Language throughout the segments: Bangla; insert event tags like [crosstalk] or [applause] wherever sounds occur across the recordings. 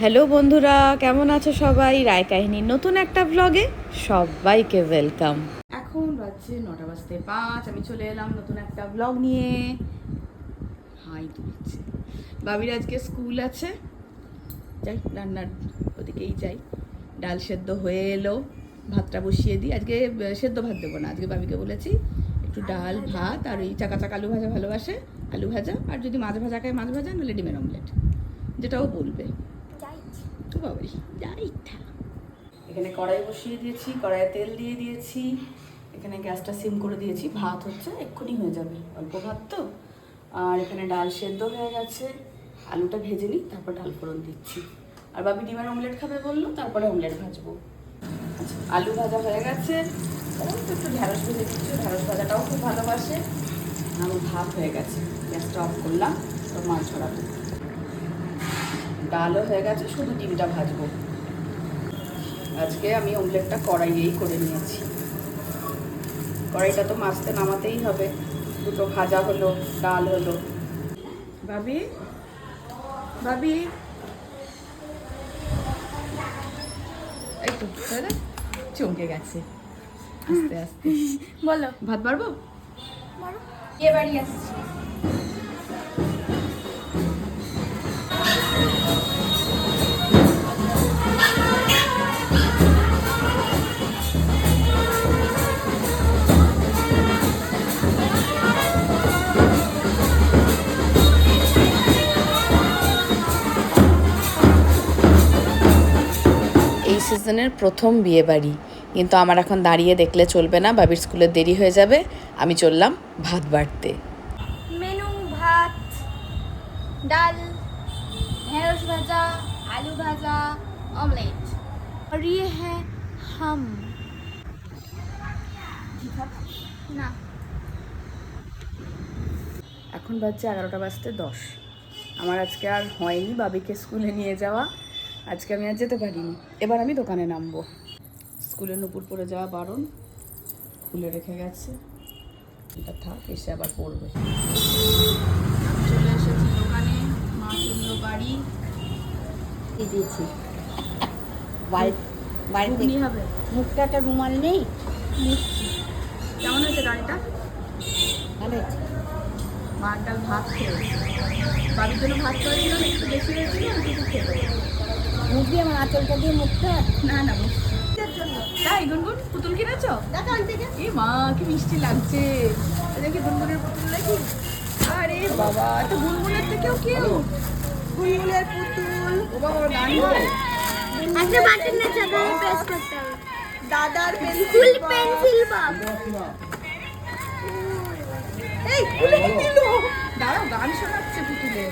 হ্যালো বন্ধুরা কেমন আছো সবাই? রায় কাহিনীর নতুন একটা ব্লগে সবাইকে ওয়েলকাম এখন বাজছে নটা বাজতে পাঁচ আমি চলে এলাম নতুন একটা ব্লগ নিয়ে। হাই তুলছে বাবির আজকে স্কুল আছে। যাই রান্নার ওদিকেই যাই। ডাল সেদ্ধ হয়ে এলো ভাতটা বসিয়ে দিই। আজকে সেদ্ধ ভাত দেবো না আজকে বাবিকে বলেছি একটু ডাল ভাত আর ওই চাকা চাকা আলু ভাজা ভালোবাসে আলু ভাজা আর যদি মাছ ভাজা খায় মাছ ভাজা নাহলে ডিমের অমলেট যেটাও বলবে। এখানে কড়াই বসিয়ে দিয়েছি, কড়াইয়ে তেল দিয়ে দিয়েছি, এখানে গ্যাসটা সিম করে দিয়েছি, ভাত হচ্ছে, এক্ষুনি হয়ে যাবে, অল্প ভাত তো। আর এখানে ডাল সেদ্ধ হয়ে গেছে, আলুটা ভেজে নিই, তারপর ডাল ফোড়ন দিচ্ছি। আর বাবি ডিমের অমলেট খাবে বলল, তারপরে অমলেট ভাজবো। আচ্ছা আলু ভাজা হয়ে গেছে। একটু ঢ্যাঁড়স ভেজে দিচ্ছি ঢ্যাঁড়স ভাজাটাও খুব ভালোবাসে। আমার ভাত হয়ে গেছে, গ্যাসটা অফ করলাম, তো মাছ ছড়াবো ডালও হয়ে গেছে শুধু ডিমটা ভাজবো। আজকে আমি অমলেটটা কড়াইয়েই করে নিয়েছি। কড়াইটা তো মাছতে নামাতেই হবে। দুটো ভাজা হলো ডাল হলো। ভাবি? ভাবি? এই তো দাদা চমকে গেছে। আস্তে আস্তে। [laughs] বলো। ভাত পারব বাড়ি আসছি? সিজনের প্রথম বিয়ে বাড়ি কিন্তু আমার এখন দাঁড়িয়ে দেখলে চলবে না, বাবির স্কুলে দেরি হয়ে যাবে, আমি চললাম ভাত বাড়তে। মেনু ভাত, ডাল ঢেঁড়স ভাজা আলু ভাজা অমলেট और ये है हम না এখন বাজছে এগারোটা বাজতে দশ আমার আজকে আর হয়নি বাবিকে স্কুলে নিয়ে যাওয়া আজকে আমি আর যেতে পারিনি এবার আমি দোকানে নামবো স্কুলে নুপুর পরে যাওয়া বারণ খুলে রেখে গেছে এটা থাক এসে আবার পড়বে বাড়ি। দিয়েছি বাড়ি বাড়িতে হবে। মুখটা একটা রুমাল নেই? কেমন হয়েছে গাড়িটা ভালো হয়েছে। মা ডাল ভাত খেয়ে বাবির জন্য ভাত করেছিল একটু বেশি হয়েছিল কিছু খেয়ে মুখ দিয়ে আমার আঁচলটা দিয়ে মুখটা না না। তাই গুনগুন পুতুল কিনেছো? এ মা কি মিষ্টি লাগছে। দেখি গুনগুনের পুতুল নাকি আরে বাবা তো গুনগুনের থেকেও কেউ পুতুল। ও বাবা ওর গান একটা বাটন না চাদরে প্রেস করতে হবে। দাদার ফুল পেন্সিল বাব এই খুলে দিল দাঁড়াও গান শোনাচ্ছে পুতুলের।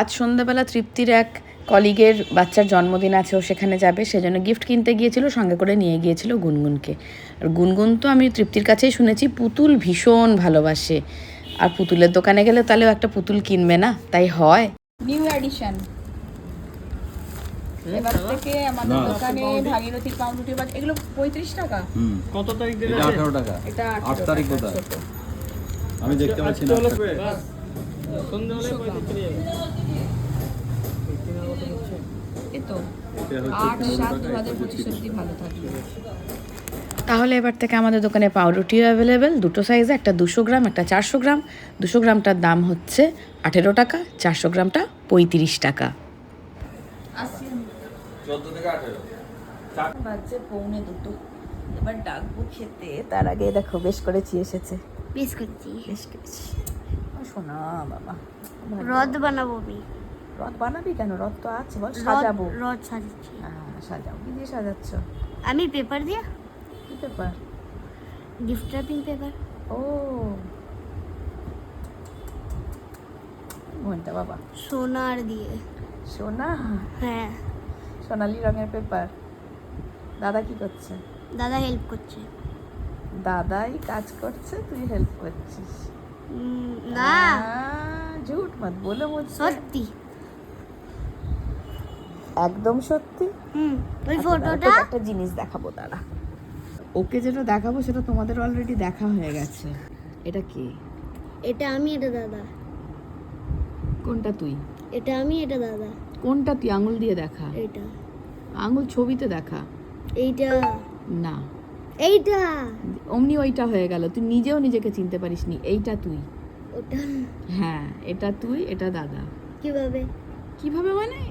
আজ সন্ধ্যাবেলা তৃপ্তির এক কলিগের বাচ্চার জন্মদিন আছে ও সেখানে যাবে। সেজন্য গিফট কিনতে গিয়েছিল সঙ্গে করে নিয়ে গিয়েছিল গুনগুনকে। আর গুনগুন তো আমি তৃপ্তির কাছেই শুনেছি পুতুল ভীষণ ভালোবাসে। আর পুতুলের দোকানে গেলে তাহলেও একটা পুতুল কিনবে না? তাই হয়। নিউ এডিশন এবার থেকে আমাদের দোকানে ভাগীরথী পাউরুটি বা এগুলো পঁয়ত্রিশ টাকা। কত তারিখ এটা আঠারো টাকা। এটা আট তারিখ কোথায় আমি দেখতে পাচ্ছি না। চলো সন্ধ্যাবেলায় পঁয়ত্রিশ চলে যাবে এই তো এটা হচ্ছে আট সাত দু হাজার পঁচিশ অব্দি ভালো থাকবে। তাহলে এবার থেকে আমাদের দোকানে পাউরুটিও অ্যাভেলেবেল দুটো সাইজে একটা দুশো গ্রাম একটা চারশো গ্রাম। দুশো গ্রামটার দাম হচ্ছে আঠেরো টাকা চারশো গ্রামটা পঁয়ত্রিশ টাকা। বাজছে পৌনে দুটো। এবার ডাকবো খেতে। তার আগে দেখো বেশ করেছি এসেছে। পিস করছি বেশ করেছি শোনা বাবা। রদ বানাবো আমি। রথ বানাবি কেন? রথ তো আছে। বল সাজাবো। রথ সাজাচ্ছি। হ্যাঁ সাজাও। কি দিয়ে সাজাচ্ছ? আমি পেপার দিয়ে কি ব্যাপার গিফট র্যাপিং পেপার ও। ঘণ্টা বাবা। সোনার দিয়ে। সোনা? হ্যাঁ। সোনালি রঙের পেপার। দাদা কি করছে? দাদা হেল্প করছে। দাদাই কাজ করছে তুই হেল্প করছিস। না। ঝুট মত বলে মুঝে সত্যি। একদম সত্যি? হুম ওই আচ্ছা, ফটোটা একটা জিনিস দেখাবো দাঁড়া। ওকে যেটা দেখাবো সেটা তোমাদের অলরেডি দেখা হয়ে গেছে। এটা কি? এটা আমি এটা দাদা। কোনটা তুই? এটা আমি এটা দাদা। কোনটা তুই? আঙুল দিয়ে দেখা। এটা আঙুল ছবিতে দেখা। এইটা। না। এইটা। অমনি ওইটা হয়ে গেল। তুই নিজেও নিজেকে চিনতে পারিস নি এইটা তুই। ওটা। হ্যাঁ এটা তুই এটা দাদা। কীভাবে? কীভাবে মানে?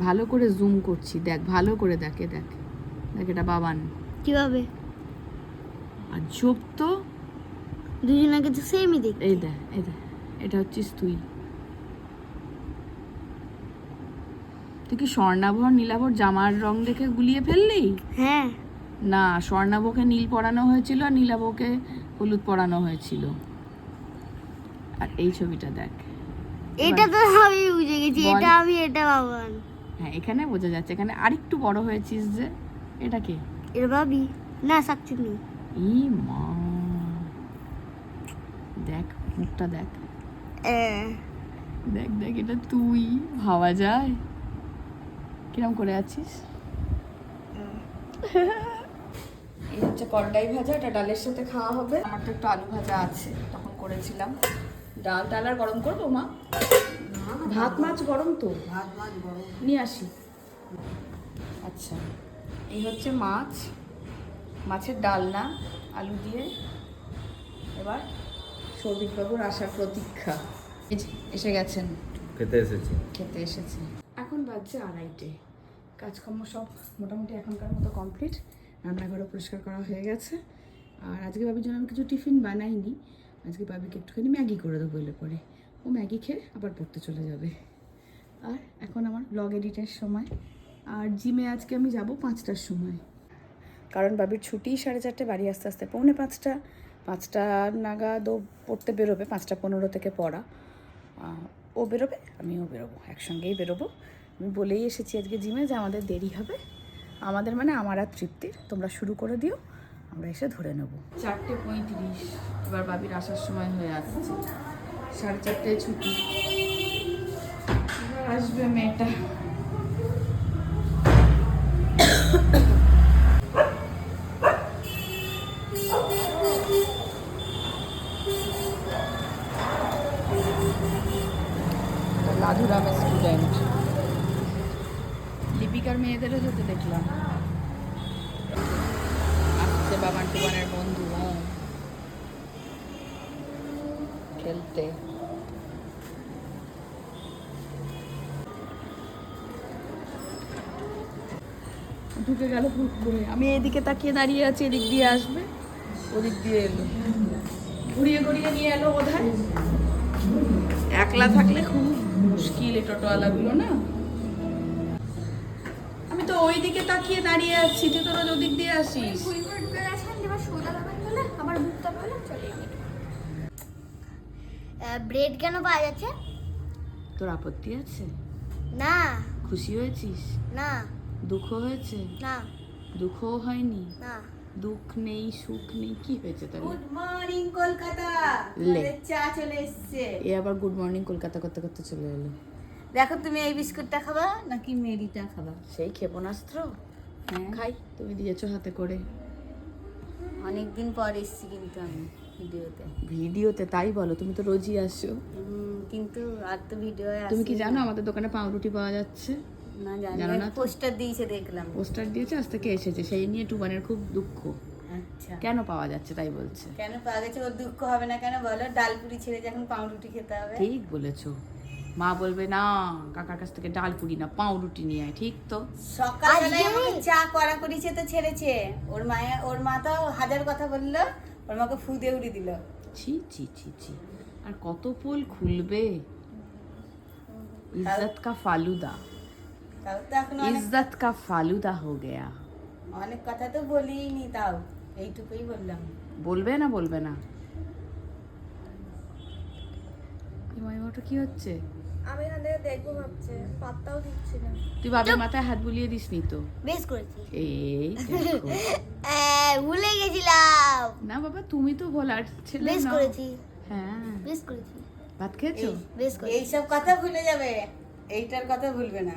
ভালো করে জুম করছি। দেখ ভালো করে দেখে দেখ। দেখ এটা বাবান কীভাবে? আর তো দুজনকে তো সেমই দেখ। এই দেখ এই দেখ এটা হচ্ছিস তুই। তুই কি স্বর্ণাভর নীলাভর জামার রং দেখে গুলিয়ে ফেললি? হ্যাঁ। না স্বর্ণাভকে নীল পরানো হয়েছিল আর নীলাভকে হলুদ পরানো হয়েছিল। আর এই ছবিটা দেখ। এটা তো আমি বুঝে গেছি এটা আমি এটা বাবান হ্যাঁ এখানে বোঝা যাচ্ছে এখানে আরেকটু বড় হয়েছিস যে এটা কে? এর ভাবি। না শাকচুনি ই মা। দেখ মুখটা দেখ। দেখ দেখ এটা তুই। ভাবা যায়। কিরম করে আছিস? এই হচ্ছে কড়াই ভাজা এটা ডালের সাথে খাওয়া হবে। আমার তো একটু আলু ভাজা আছে তখন করেছিলাম। ডাল ডাল আর গরম করব মা? ভাত মাছ গরম তো? ভাত মাছ বড় নিয়ে আসি। আচ্ছা। এই হচ্ছে মাছ মাছের ডালনা আলু দিয়ে। এবার সৌভিকবাবুর আসার প্রতীক্ষা। এসে গেছেন। খেতে এসেছি। খেতে এসেছে। এখন বাজছে আড়াইটে। কাজকর্ম সব মোটামুটি এখনকার মতো কমপ্লিট। রান্নাঘরও পরিষ্কার করা হয়ে গেছে। আর আজকে বাবির জন্য আমি কিছু টিফিন বানাইনি। আজকে বাবিকে একটুখানি ম্যাগি করে দেবো বলে পরে। ও ম্যাগি খেয়ে আবার পড়তে চলে যাবে। আর এখন আমার ব্লগ এডিটের সময়। আর জিমে আজকে আমি যাব পাঁচটার সময়। কারণ বাবির ছুটি সাড়ে চারটে বাড়ি আস্তে আস্তে পৌনে পাঁচটা। পাঁচটা নাগাদ ও পড়তে বেরোবে পাঁচটা পনেরো থেকে পড়া। ও বেরোবে আমিও বেরোবো একসঙ্গেই বেরোবো। আমি বলেই এসেছি আজকে জিমে যে আমাদের দেরি হবে। আমাদের মানে আমার আর তৃপ্তির। তোমরা শুরু করে দিও আমরা এসে ধরে নেব। চারটে পঁয়ত্রিশ এবার বাবির আসার সময় হয়ে আসছে। সাড়ে চারটায় ছুটি। এবার আসবে মেয়েটা। লাধুরামের স্টুডেন্ট লিপিকার মেয়েদেরও যেতে দেখলাম। আসছে বাবান টুবানের বন্ধু হ্যাঁ। খেলতে। ঢুকে গেল হুট করে আমি এদিকে তাকিয়ে দাঁড়িয়ে আছি এদিক দিয়ে আসবে। ওদিক দিয়ে এলো। ঘুরিয়ে ঘুরিয়ে নিয়ে এলো বোধহয়। একলা থাকলে খুব মুশকিল এই টোটোওয়ালাগুলো না? আমি তো ওই দিকে তাকিয়ে দাঁড়িয়ে আছি তুই তো রোজ ওদিক দিয়ে আসিস। ব্রেড কেন পাওয়া যাচ্ছে? তোর আপত্তি আছে? না। খুশি হয়েছিস? না। দুঃখ হয়েছে? না। দুঃখও হয়নি? না। দুঃখ নেই সুখ নেই কি হয়েছে তাহলে? Good morning Kolkata. চা চলে এসছে। এ আবার গুড মর্নিং কলকাতা করতে করতে চলে এলো। দেখো তুমি এই বিস্কুটটা খাবা নাকি মেরিটা খাবা? সেই ক্ষেপণাস্ত্র হ্যাঁ। খাই তুমি দিয়েছ হাতে করে। অনেকদিন পর এসছি কিন্তু আমি ভিডিওতে। ভিডিওতে তাই বলো তুমি তো রোজই আসো। কিন্তু আর তো ভিডিও তুমি কি জানো আমাদের দোকানে পাউরুটি পাওয়া যাচ্ছে? না জানো না পোস্টার দিয়েছে দেখলাম। পোস্টার দিয়েছে আজ থেকে এসেছে। সেই নিয়ে টুবানের খুব দুঃখ। আচ্ছা। কেন পাওয়া যাচ্ছে তাই বলছে? কেন পাওয়া গেছে ওর দুঃখ হবে না কেন বলো? ডালপুরি ছেড়ে যখন পাউরুটি খেতে হবে। ঠিক বলেছ। মা বলবে না কাকার কাছ থেকে ডাল পুরি না পাউরুটি নিয়ে আয়। ঠিক তো? সকালবেলায়? আমাকে চা করা করিছে তো ছেড়েছে। ওর মায়া ওর মা তো হাজার কথা বলল ওর মাকে ফু দিয়ে উড়ি দিল। ছি ছি ছি ছি। আর কত পোল খুলবে? ইজ্জত কা ফালুদা। তাও তো এখন ইজ্জত কা ফালুদা হো গয়া অনেক কথা তো বলিনি তাও এইটুকুই বললাম বলবে না বলবে না এমা, কি হচ্ছে? আমি এখান থেকে দেখব ভাবছে। পাত্তাও দিচ্ছি না। তুই বাবার মাথায় হাত বুলিয়ে দিসনি তো? বেশ করেছি। এই [laughs] ভুলে গেছিলাম। না বাবা তুমি তো ভোলার ছেলে বেশ করেছি। হ্যাঁ। বেশ করেছি। ভাত খেয়েছো? বেশ করেছি। এইসব কথা ভুলে যাবে। এইটার কথা ভুলবে না।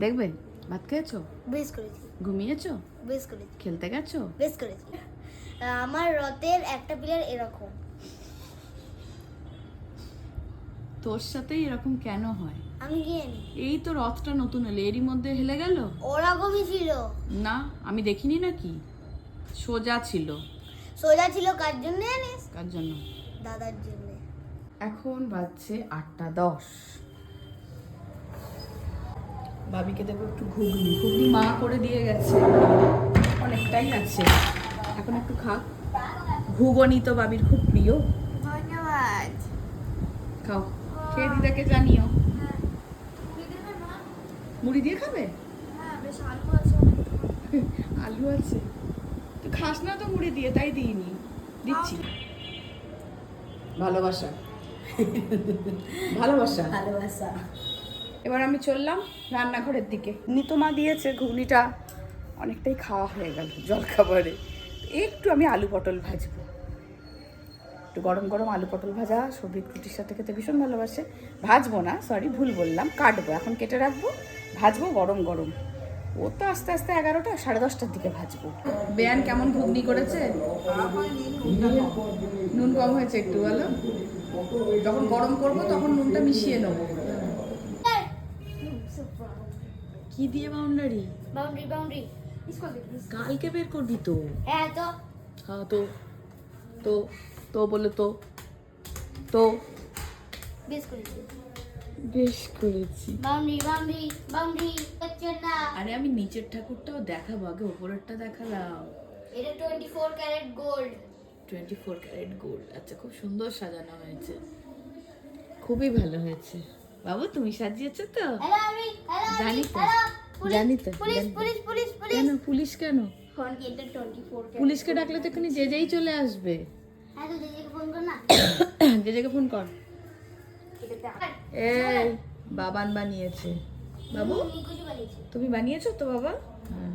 দেখবে? ভাত খেয়েছো? বেশ করেছি। ঘুমিয়েছো? বেশ করেছি। খেলতে গেছো? বেশ করেছি। আমার রথের একটা প্লেয়ার এরকম। তোর সাথে এরকম কেন হয়? আমি এই তো রথটা নতুন এলো এরই মধ্যে হেলে গেল? ওরকমই ছিল। না আমি দেখিনি নাকি? সোজা ছিল। সোজা ছিল কার জন্য জানিস? কার জন্য? দাদার জন্য। এখন বাজছে আটটা দশ। ভাবিকে দেবো একটু ঘুগনি। ঘুগনি মা করে দিয়ে গেছে। অনেকটাই আছে। এখন একটু খাক ঘুগনি তো বাবির খুব প্রিয়। ধন্যবাদ। খাও। খেয়ে দিদাকে জানিও। মুড়ি দিয়ে খাবে? [laughs] আলু আছে। তো খাস না তো মুড়ি দিয়ে তাই দিইনি। দিচ্ছি। ভালোবাসা। ভালোবাসা। ভালোবাসা। এবার আমি চললাম রান্নাঘরের দিকে। নিতমা দিয়েছে ঘুগনিটা অনেকটাই খাওয়া হয়ে গেল জল খাবারে একটু আমি আলু পটল ভাজবো। একটু গরম গরম আলু পটল ভাজা সবজি রুটির সাথে খেতে ভীষণ ভালোবাসে। ভাজবো না সরি ভুল বললাম কাটবো এখন কেটে রাখব ভাজবো গরম গরম। ও তো আস্তে আস্তে এগারোটা সাড়ে দশটার দিকে ভাজবো। বেয়ান কেমন ঘুগনি করেছে? নুন কম হয়েছে একটু বলো। যখন গরম করব তখন নুনটা মিশিয়ে নেব। কি দিয়ে বাউন্ডারি বাউন্ডারি বাউন্ডারি কালকে বের করবি তো। হ্যাঁ তো। হ্যাঁ তো। তো তো বলে তো। তো। বেশ করেছি। বেশ করেছি। বাউন্ডারি বাউন্ডারি বাউন্ডারি না আরে আমি নিচের ঠাকুরটাও দেখাবো আগে ওপরেরটা দেখালাম। এটা twenty four carat gold twenty four carat gold আচ্ছা খুব সুন্দর সাজানো হয়েছে। খুবই ভালো হয়েছে। বাবু তুমি সাজিয়েছো তো? জানি তো। জানি তো কেন পুলিশ কেন? পুলিশকে ডাকলে তো এখানে যে যেই চলে আসবে। হ্যাঁ যে জেকে ফোন কর [coughs] এই বাবান বানিয়েছে। বাবু তুমি বানিয়েছো তো বাবা? হ্যাঁ।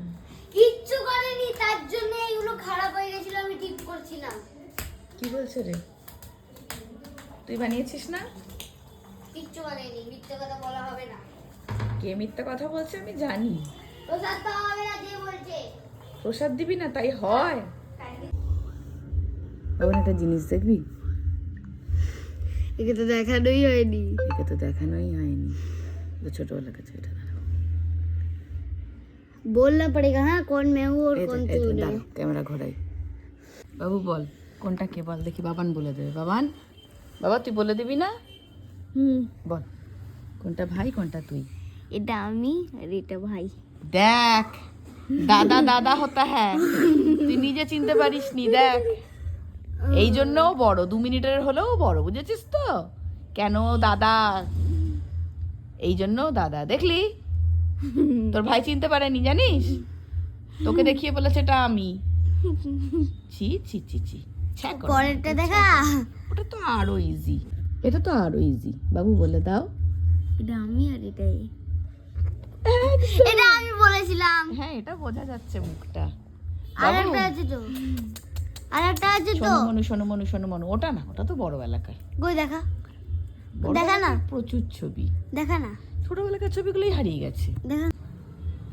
কিচ্ছু করেনি তার জন্য এগুলো খারাপ হয়ে গেছিল আমি ঠিক করছিলাম। কি বলছে রে? তুই বানিয়েছিস না? কিচ্ছু বানাইনি মিথ্যে কথা বলা হবে না। কে মিথ্যে কথা বলছে আমি জানি। প্রসাদ পাওয়া হবে না যে বলছে। প্রসাদ দিবি না তাই হয়। বাবন একটা জিনিস দেখবি? একে তো দেখানোই হয়নি। একে তো দেখানোই হয়নি। তো ছোটবেলা কাছে এটা বলনা পড়েগা হ্যাঁ কোন মেহু আর কোন তুই ক্যামেরা ঘোরাই। বাবু বল কোনটা কে বল? দেখি বাবান বলে দেবে। বাবান বাবা তুই বলে দিবি না? হুম। বল। কোনটা ভাই কোনটা তুই? এটা আমি আর এটা ভাই। দেখ দাদা দাদা হতা হ্যাঁ। তুই নিজে চিনতে পারিস নি দেখ। এই জন্য বড় দু মিনিটের হলেও বড় বুঝেছিস তো? কেন দাদা? এই জন্য দাদা। দেখলি? তোর ভাই চিনতে পারেনি জানিস? তোকে দেখিয়ে বলেছে এটা আমি। ছি ছি ছি ছি। পরেরটা দেখা। ওটা তো আরও ইজি এটা তো আরও ইজি বাবু বলে দাও। এটা আমি আর এটাই। এটা আমি বলেছিলাম। হ্যাঁ এটা বোঝা যাচ্ছে মুখটা। আর একটা আছে তো। আর একটা আছে তো। শোনো মনু শোনো মনু শোনো মনু। ওটা না ওটা তো বড় এলাকার। কই দেখা? দেখা না। প্রচুর ছবি। দেখা না? ছোটবেলাকার ছবিগুলোই হারিয়ে গেছে। দেখা?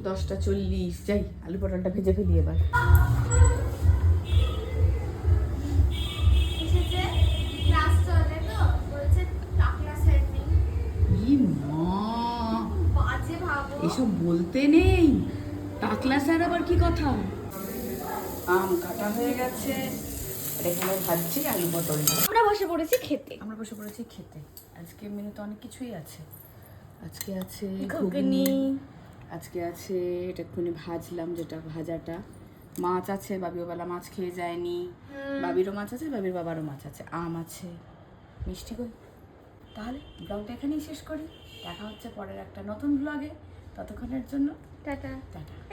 দশটা চল্লিশ যাই আলু পটলটা ভেজে ফেলি এবার। এসব বলতে নেই। টাকলা স্যার আবার কি কথা? আম কাটা হয়ে গেছে। এখানে ভাজছি আলু পটলটা আমরা বসে পড়েছি খেতে। আমরা বসে পড়েছি খেতে। আজকে মেনুতে অনেক কিছুই আছে। আজকে আছে ঘুগনি। ঘুগনি। আজকে আছে এটা একটুখানি ভাজলাম যেটা ভাজাটা। মাছ আছে বাবিওবেলা মাছ খেয়ে যায়নি। বাবিরও মাছ আছে বাবির বাবারও মাছ আছে। আম আছে। মিষ্টি কই? তাহলে ব্লগটা এখানেই শেষ করি। দেখা হচ্ছে পরের একটা নতুন ব্লগে ততক্ষণের জন্য টাটা। টাটা।